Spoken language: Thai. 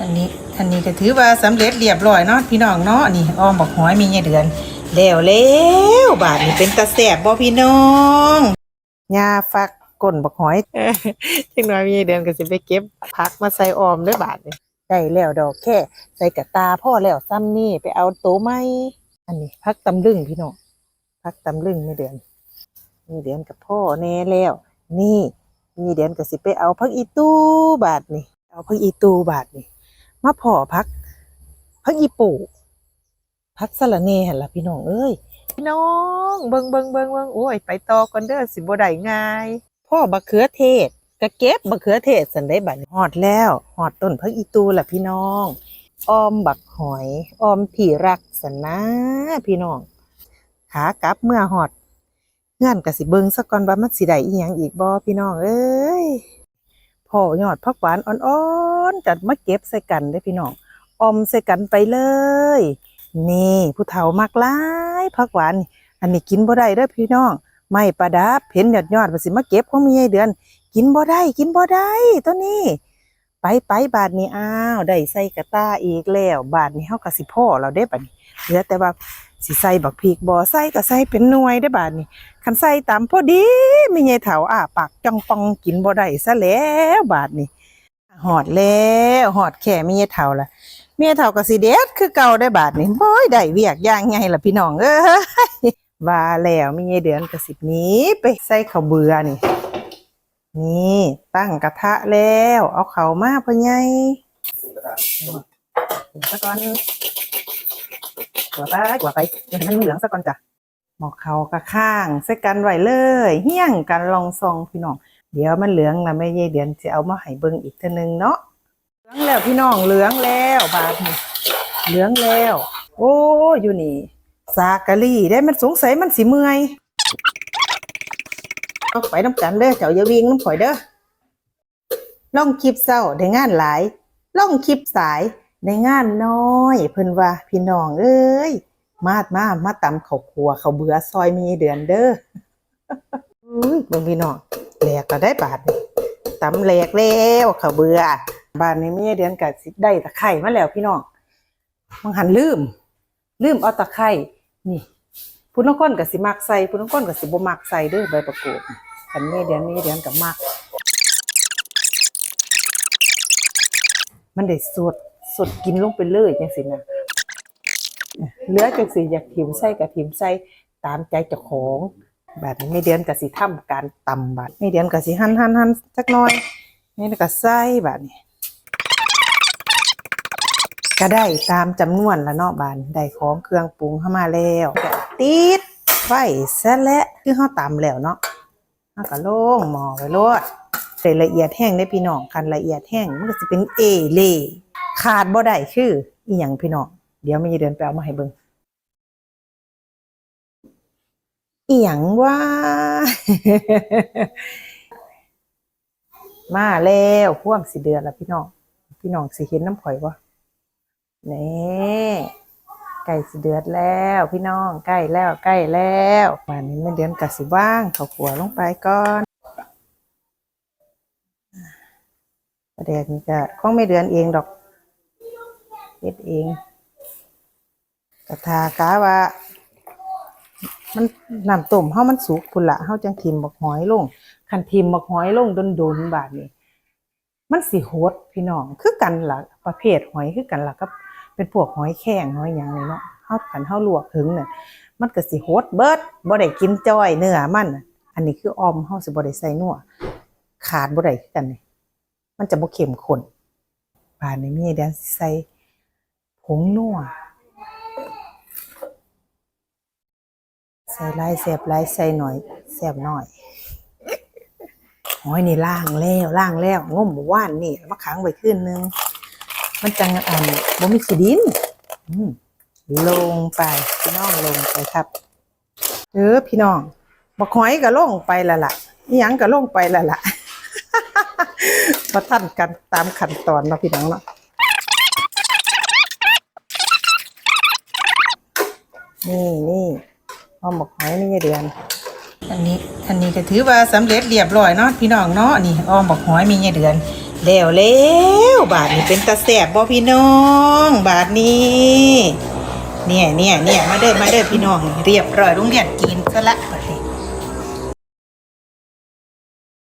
อันนี้อันนี้ก็ถือว่าสำเร็จเรียบร้อยเนาะพี่น้องเนาะนี่อ้อมบอกหอยมีเงี้ยเดือนแล้วแล้วบาทนี่เป็นตาแสบบ่พี่น้องยาฟักก้นบอกหอยจังน้อยมีเดือนก็สิไปเก็บผักมาใส่ออมเด้วยบาทนี่ได้แล้วดอกแค่ ใส่กระตาพ่อแล้วซ้ำนี่ไปเอาโตไม้อันนี้พักตำลึงพี่น้องพักตำลึงมีเดือนมีเดือนกับพ่อแน่แล้ว นี่มีเดือนก็สิไปเอาพักอีตู้บาทนี่เอาพักอีตู้บาทนี่ มาพอพักพักอีปูพักสะระเนหั่นละพี่น้องเอ้ยพี่น้องเบิงเบิงเบิงเบิงโอ้ยไปต่อก่อนเด้อสิบ่ได้ง่ายพ่อบักเขือเทศก็เก็บบักเขือเทศสันได้บัดนี้ฮอดแล้วฮอดต้นพักอีตูละพี่น้องออมบักหอยออมที่รักสันนะพี่น้องขากลับเมื่อฮอดเงื่อนก็สิเบิงซะก่อนว่ามันสิได้อีหยังอีกบ่พี่น้องเอ้ย พ่อยอดผักหวานอ่อนๆจัดมาเก็บใส่กันได้พี่น้องอมใส่กันไปเลย นี่ผู้เฒ่ามากหลายผักหวานอันนี้กินบ่ได้เด้อพี่น้องไม่ประดับเห็นยอดยอดๆว่าสิมาเก็บของมียายเดือน กินบ่ได้กินบ่ได้ตัวนี้ ไปไปบาทนี้อ้าวได้ใส่กระต้าอีกแล้ว บาทนี้เฮาก็สิพ่อเราได้บัดนี้เหลือแต่ว่าสิใส่บักพริกบ่อใส่ก็ใส่เป็นหน่วยได้บาทนี้คันใส่ตามพอดีไม่ใหญ่เถาอ่าปากจ้องปองกินบ่ได้ซะแล้วบาดนี้หอดแล้วหอดแค่ไม่ใหญ่เถาละเมียเถาก็สิเด็ดคือเก่าได้บาดนี้บ่อยได้เวียกย่างไงล่ะพี่น้องเอ้ยว่าแล้วไม่ใหญ่เดือนก็สิบนี้ไปใส่ข้าวเบื่อนี่ นี่ตั้งกระทะแล้ว เอาเข้ามาพ่อใหญ่ซะก่อนกว่าไปกว่าไปยวให้มันเหลืองซะก่อนจ้ะหมอกเขากระข้างใส่กันไว้เลย เฮี้ยงกันลองซองพี่น้อง เดี๋ยวมันเหลืองแล้วแม่ยายเดือนจะเอามาให้เบิ่งอีกทีนึงเนาะ เหลืองแล้วพี่น้องเหลืองแล้วบาดเหลืองแล้ว โอ้อยู่นี่สากะลี่ได้มันสงสัยมันสิเมื่อย เอาไปน้ำกันเด้อเจ้าอย่าวิ่งน้ำข่อยเด้อล่องคลิปเศร้าได้งานหลายล่องคลิปสายได้งานน้อย เพิ่นว่าพี่น้องเอ้ยมาดมามาตำเขาวคั่วข้าเบื่อซอยมีเดือนเด้ออุ้ยเบิ่งพี่น้องแหลกก็ได้บาทตำแหลกแล้วเขาเบื่อบานนี้มีเดือนก็สิได้ตะไคร้มาแล้วพี่น้องบางหันลืม ลืมเอาตะไคร้นี่ ผู้น้องก้นก็สิมักใส่ผู้น้องก้นก็สิบ่มักใส่เด้อใบประกอบคันมีเดือนมีเดือนก็มัก มันได้สดสดกินลงไปเลยจังซี่นะเหลือจังสิอยากถิมใส่กับถิมใส่ตามใจเจ้าของแบบนี้ไม่เดือนกับสิทำการตำบัดไม่เดือนกับสิหั่นหั่นหั่นสักหน่อยนี่ก็ใส่แบบนี้ก็ได้ตามจำนวนละเนาะบานได้ของเครื่องปรุงเข้ามาแล้ว ติดไฟซะและคือเฮาตำแล้วเนาะเฮาก็ลงหมอไว้โลดใส่ละเอียดแห้งได้พี่น้องคันละเอียดแห้งมันก็สิเป็นเอเล่ขาดบ่ได้คืออีหยังพี่น้องเดี๋ยวมีเดือนไปเอามาให้เบิ่งอีหยังว่า มาแล้วพ่วงสิเดือนแล้วพี่น้องพี่น้องสิเห็นน้ำข่อยบ่นี่ ใกล้สิเดือดแล้ว พี่น้องใกล้แล้วใกล้แล้ววันนี้แม่เดือนกะสิว่างเขาขัวลงไปก่อนประเดี๋ยวนี้จะของไม่เดือนเองดอกเฮ็ดเองกระทากาว่า มันน้ำต้มเฮามันสุกพุ่นละเฮาจังทิมบักหอยลงคันทิมบักหอยลงโดนๆบาดนี้ มันสิโหดพี่น้องคือกันล่ะประเภทหอยคือกันล่ะกับ เป็นพวกหอยแข้งหอยหยังนี่เนาะเฮาคันเฮาลวกถึงน่ะมันก็สิโหดเบิดบ่ได้กินจ้อยเนื้อมันอันนี้คือออมเฮาสิบ่ได้ใส่นัวขาดบ่ได้คือกันนี่มันจะบ่เข้มข้นบาดนี้มีเดี๋ยวใส่ผงนัวใส่ลายแสบลายใส่หน่อยแสบหน่อยหอยนี่ล่างแล้วล่างแล้วงมหมูว่านนี่มาขังไว้ขึ้นนึง มันจังอันบ่มีขีดินลงไปพี่น้องลงไปครับ เออพี่น้องบักหอยก็ลงไปละล่ะอีหยังก็ลงไปละล่ะมาทันกันตามขั้นตอนเนาะพี่น้องเนาะนี่นี่อ้อมบกหอยนี่เดือน อันนี้อันนี้ก็ถือว่าสำเร็จเรียบร้อยเนาะพี่น้องเนาะนี่อ้อมบอกหอยมีเงี้ยเดือน แล้วแล้วบาทนี้เป็นตาแสบบ่พี่น้อง บาทนี้ เนี่ยเนี่ยเนี่ยมาเด้อมาเด้อพี่น้อง เรียบร้อยโรงเรียนกินซะละบาทนี้